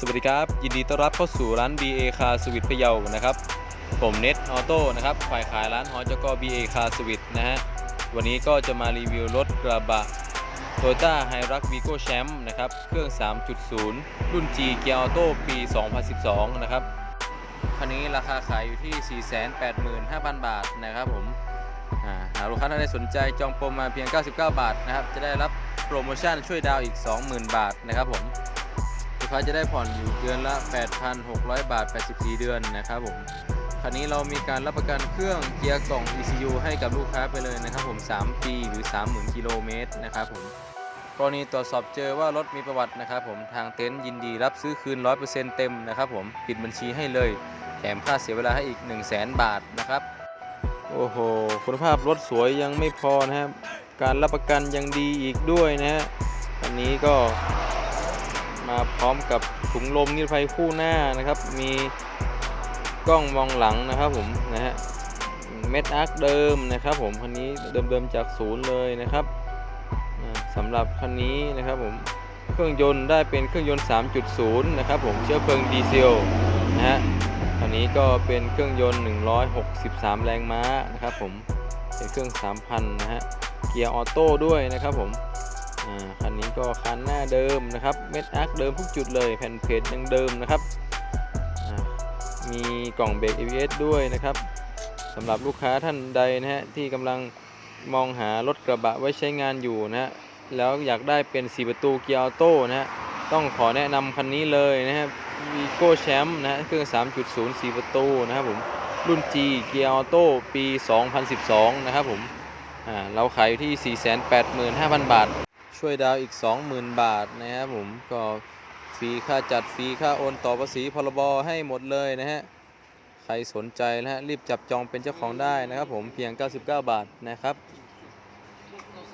สวัสดีครับ ยินดีต้อนรับเข้าสู่ร้าน BA Car Service พะเยานะครับ ผมเน็ตออโต้นะครับฝ่ายขายร้านหอจก BA Car Service นะฮะวันนี้ก็จะมารีวิวรถกระบะ Toyota Hilux Vigo Champ นะครับเครื่อง 3.0 รุ่น G Gear Auto ปี 2012 นะครับคันนี้ราคาขายอยู่ที่ 485,000 บาทนะครับผมหากลูกค้าท่านใดสนใจจองโปรมาเพียง 99 บาทนะครับจะได้รับโปรโมชั่นช่วยดาวอีก 20,000 บาทนะครับผม ลูกค้าจะได้ผ่อนอยู่เดือนละ 8,600 บาท 84 เดือนนะครับผมคันนี้เรามีการรับประกันเครื่องเกียร์กล่อง ECU ให้กับลูกค้าไปเลยนะครับผม 3 ปีหรือ 30,000 กิโลเมตรนะครับผมกรณีตรวจสอบเจอว่ารถมีประวัตินะครับผมทางเต็นท์ยินดีรับซื้อคืน 100%เต็มนะครับผมปิดบัญชีให้เลย แถมค่าเสียเวลาให้อีก 1 0 0 0 0แบาทนะครับ โอ้โห คุณภาพรถสวยยังไม่พอนะครับ การรับประกันยังดีอีกด้วยนะฮะอันนี้ก็ มาพร้อมกับถุงลมนิรภัยคู่หน้านะครับ มีกล้องมองหลังนะครับผมนะฮะเม็ดอาร์คเดิมนะครับผมคันนี้เดิมๆจากศูนย์เลยนะครับสำหรับคันนี้นะครับผมเครื่องยนต์ได้เป็นเครื่องยนต์ 3.0 นะครับผมเชื้อเพลิงดีเซลนะฮะคันนี้ก็เป็นเครื่องยนต์ 163 แรงม้านะครับผมเป็นเครื่อง 3,000 นะฮะเกียร์ออโต้ด้วยนะครับผม คันนี้ก็คันหน้าเดิมนะครับ เม็ดอาร์คเดิมทุกจุดเลย แผ่นเพจยังเดิมนะครับ มีกล่องเบรก ABS ด้วยนะครับสำหรับลูกค้าท่านใดนะฮะที่กำลังมองหารถกระบะไว้ใช้งานอยู่นะฮะแล้วอยากได้เป็น 4 ประตูเกียร์ออโต้นะฮะต้องขอแนะนำคันนี้เลยนะฮะ Vigo Champ นะฮะเครื่อง 3.0 4 ประตูนะครับผมรุ่น G เกียร์ออโต้ปี 2012 นะครับผมเราขายอยู่ที่ 485,000 บาท ช่วยดาวอีก 20,000 บาทนะครับผมก็ฟรีค่าจัดฟรีค่าโอนต่อภาษีพรบให้หมดเลยนะฮะใครสนใจนะฮะรีบจับจองเป็นเจ้าของได้นะครับผมเพียง 99 บาทนะครับ